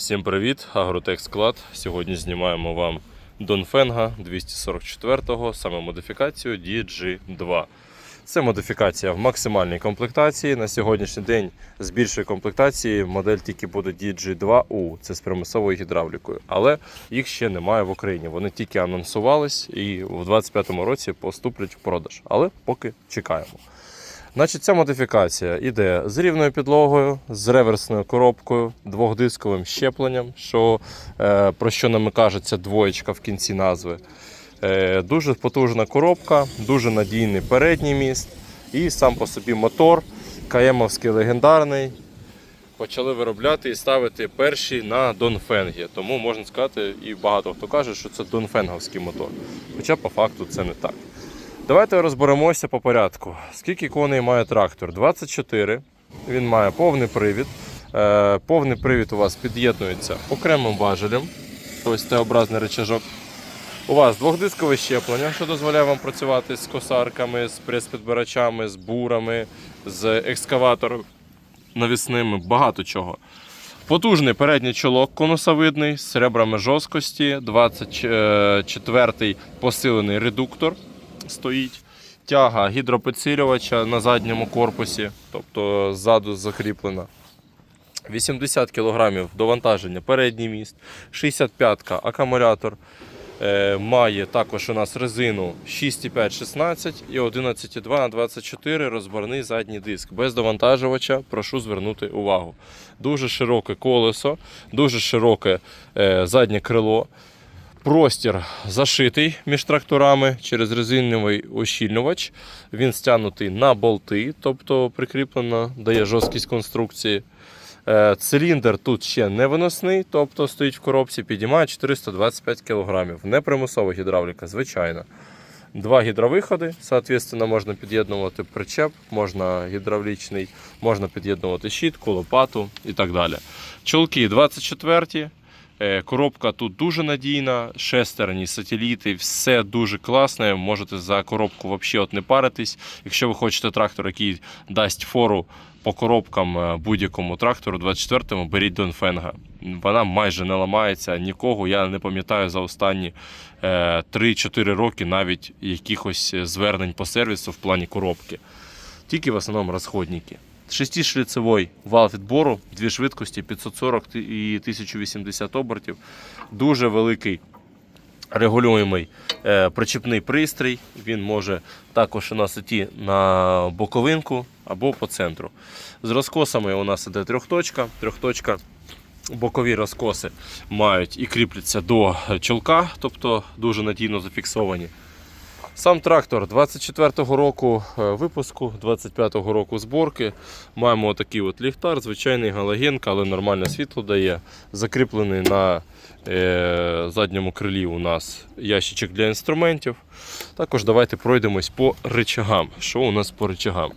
Всім привіт! Агротек склад. Сьогодні знімаємо вам Донфенга 244-го, саме модифікацію DG2. Це модифікація в максимальній комплектації. На сьогоднішній день з більшої комплектації модель тільки буде DG2U, це з примусовою гідравлікою. Але їх ще немає в Україні. Вони тільки анонсувались і у 2025 році поступлять в продаж. Але поки чекаємо. Значить, ця модифікація йде з рівною підлогою, з реверсною коробкою, двохдисковим щепленням, що, е, про що нам кажеться двоєчка в кінці назви. Е, дуже потужна коробка, дуже надійний передній міст і сам по собі мотор, КМовський легендарний. Почали виробляти і ставити перші на Донфенгі. Тому можна сказати, і багато хто каже, що це Донфенговський мотор. Хоча по факту це не так. Давайте розберемося по порядку. Скільки коней має трактор? 24. Він має повний привід. Е, повний привід у вас під'єднується окремим важелем. Ось Т-образний рычажок. У вас двохдискове щеплення, що дозволяє вам працювати з косарками, з прес-підбирачами, з бурами, з екскаватором навісними, багато чого. Потужний передній чолок конусовидний з ребрами жорсткості, 24-й посилений редуктор стоїть. Тяга гідропідсилювача на задньому корпусі, тобто ззаду закріплена. 80 кг довантаження передній міст, 65-ка акумулятор. Е, має також у нас резину 6,5-16 і 11,2 на 24 розборний задній диск. Без довантажувача прошу звернути увагу. Дуже широке колесо, дуже широке е, заднє крило. Простір зашитий між тракторами через резиновий ощільнювач. Він стягнутий на болти, тобто прикріплено, дає жорсткість конструкції. Е, Циліндр тут ще не виносний, тобто стоїть в коробці, підіймає 425 кг. Непримусова гідравліка, звичайно. Два гідровиходи, соответственно, можна під'єднувати причеп, можна гідравлічний, можна під'єднувати щітку, лопату і так далі. Чолки 24. Е, Коробка тут дуже надійна, шестерні, сателіти, все дуже класне. Можете за коробку взагалі от не паритись. Якщо ви хочете трактор, який дасть фору по коробкам е, будь-якому трактору 24-му, беріть Донфенга. Вона майже не ламається нікого. Я не пам'ятаю за останні е, 3-4 роки навіть якихось звернень по сервісу в плані коробки. Тільки в основному розходники. Шестишліцевий вал відбору, дві швидкості 540 і 1080 обертів. Дуже великий регулюємий е, причепний пристрій. Він може також у нас іти на боковинку або по центру. З розкосами у нас іде трьохточка. Трьохточка бокові розкоси мають і кріпляться до чолка, тобто дуже надійно зафіксовані. Сам трактор 24-го року е, випуску, 25-го року зборки. Маємо отакий от ліхтар, звичайний галогенка, але нормальне світло дає. Закріплений на е, задньому крилі у нас ящичок для інструментів. Також давайте пройдемось по речагам. Що у нас по речагам?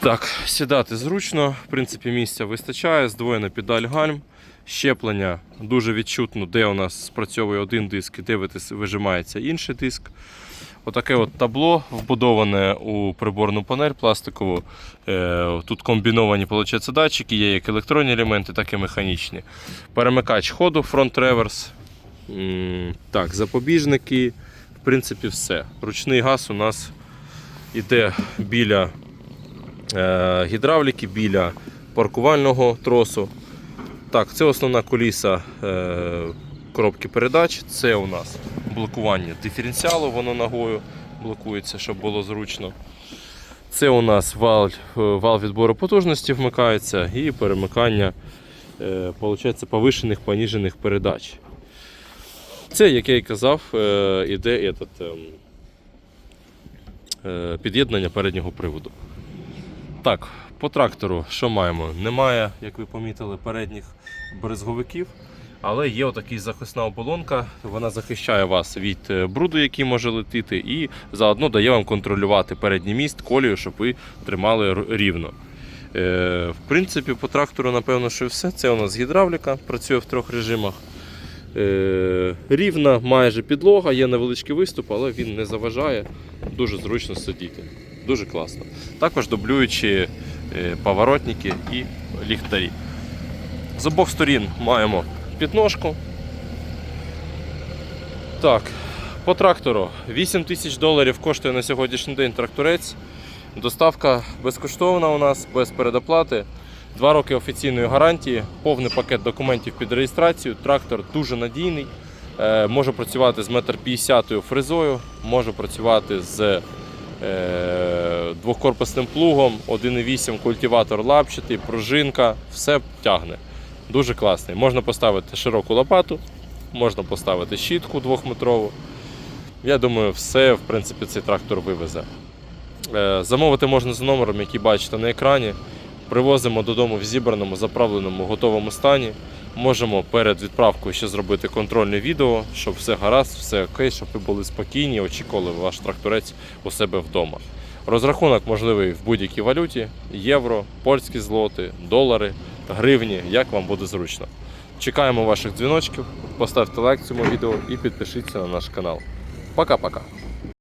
Так, сідати зручно, в принципі, місця вистачає, здвоєна педаль гальм. Щеплення дуже відчутно, де у нас спрацьовує один диск і де вижимається інший диск. Отаке от табло вбудоване у приборну панель пластикову. Е, Тут комбіновані виходить, датчики, є як електронні елементи, так і механічні. Перемикач ходу, фронт-реверс. Так, запобіжники. В принципі, все. Ручний газ у нас іде біля е, гідравліки, біля паркувального тросу. Так, це основна куліса е, коробки передач. Це у нас блокування диференціалу, воно ногою блокується, щоб було зручно. Це у нас вал, е, вал відбору потужності вмикається і перемикання е, повишених, поніжених передач. Це, як я і казав, е, іде ем, е, під'єднання переднього приводу. Так, по трактору що маємо? Немає, як ви помітили, передніх брезговиків, але є отакий захисна оболонка. Вона захищає вас від е, бруду, який може летіти, і заодно дає вам контролювати передній міст, колію, щоб ви тримали рівно. Е, в принципі, по трактору, напевно, що все. Це у нас гідравліка, працює в трьох режимах. Е, рівна майже підлога, є невеличкий виступ, але він не заважає. Дуже зручно сидіти. Дуже класно. Також дублюючи е, поворотники і ліхтарі. З обох сторін маємо підножку. Так, по трактору 8 тисяч доларів коштує на сьогоднішній день тракторець. Доставка безкоштовна у нас, без передоплати. Два роки офіційної гарантії, повний пакет документів під реєстрацію. Трактор дуже надійний. Е, може працювати з 1,50 м фрезою, може працювати з е, двохкорпусним плугом, 1,8 культиватор лапчатий, пружинка, все тягне. Дуже класний. Можна поставити широку лопату, можна поставити щітку двохметрову. Я думаю, все в принципі цей трактор вивезе. Е, Замовити можна за номером, який бачите на екрані. Привозимо додому в зібраному, заправленому, готовому стані. Можемо перед відправкою ще зробити контрольне відео, щоб все гаразд, все окей, щоб ви були спокійні, очікували ваш тракторець у себе вдома. Розрахунок можливий в будь-якій валюті: євро, польські злоти, долари, гривні, як вам буде зручно. Чекаємо ваших дзвіночків, поставте лайк цьому відео і підпишіться на наш канал. Пока-пока.